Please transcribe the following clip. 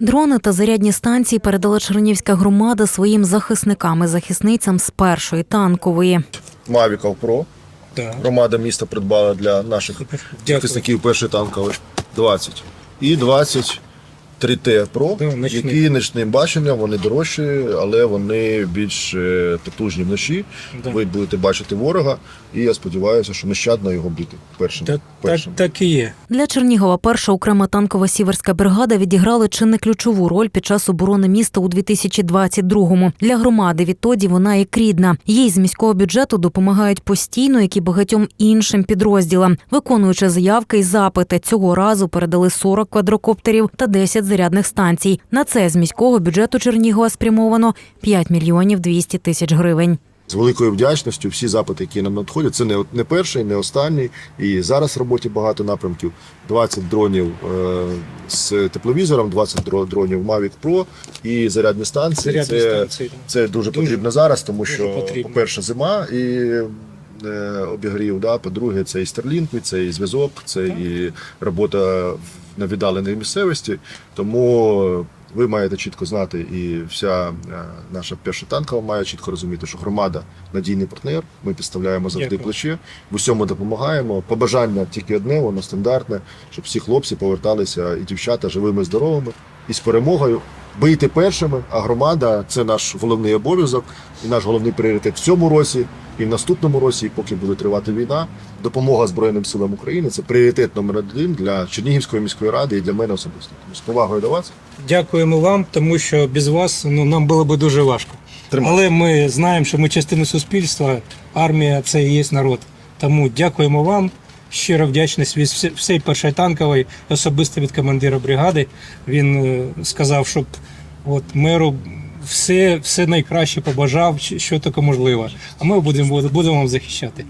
Дрони та зарядні станції передала Чернівська громада своїм захисникам і захисницям з першої танкової. Мавіков Про Громада міста придбала для наших захисників першої танкової 20. І 20 3T Pro, Да, ночні. які нічним баченням, вони дорожчі, але вони більш е, потужні вночі. Да. Ви будете бачити ворога, і я сподіваюся, що нещадно його бити першим. Так, так, першим. так і є. Для Чернігова перша окрема танкова сіверська бригада відіграла чи не ключову роль під час оборони міста у 2022-му. Для громади відтоді вона як рідна. Їй з міського бюджету допомагають постійно, як і багатьом іншим підрозділам. Виконуючи заявки і запити, цього разу передали 40 квадрокоптерів та 10 зарядних станцій. На це з міського бюджету Чернігова спрямовано 5 мільйонів 200 тисяч гривень. З великою вдячністю всі запити, які нам надходять, це не, не перший, не останній. І зараз в роботі багато напрямків. 20 дронів е, з тепловізором, 20 дронів Mavic Pro і зарядні станції. Зарядні це, станції. це дуже, Дуже- потрібно зараз, тому дуже що, потрібно. по-перше, зима і обігрів. Да? По-друге, це і стерлінки, це і зв'язок, це і робота на віддаленій місцевості. Тому ви маєте чітко знати, і вся е, наша перша танкова має чітко розуміти, що громада надійний партнер. Ми підставляємо завжди Дякую. плече, в усьому допомагаємо. Побажання тільки одне, воно стандартне, щоб всі хлопці поверталися і дівчата живими, здоровими і з перемогою. Бийте першими, а громада це наш головний обов'язок і наш головний пріоритет в цьому році, і в наступному році, і поки буде тривати війна. Допомога Збройним силам України це пріоритет номер один для Чернігівської міської ради і для мене особисто. Тому з повагою до вас. Дякуємо вам, тому що без вас ну, нам було б дуже важко. Тримай. Але ми знаємо, що ми частина суспільства, армія це і є народ. Тому дякуємо вам. Щиро вдячність від всієї першої танкової, особисто від командира бригади. Він е, сказав, щоб от меру все, все найкраще побажав, що таке можливо. А ми будемо, будемо вам захищати.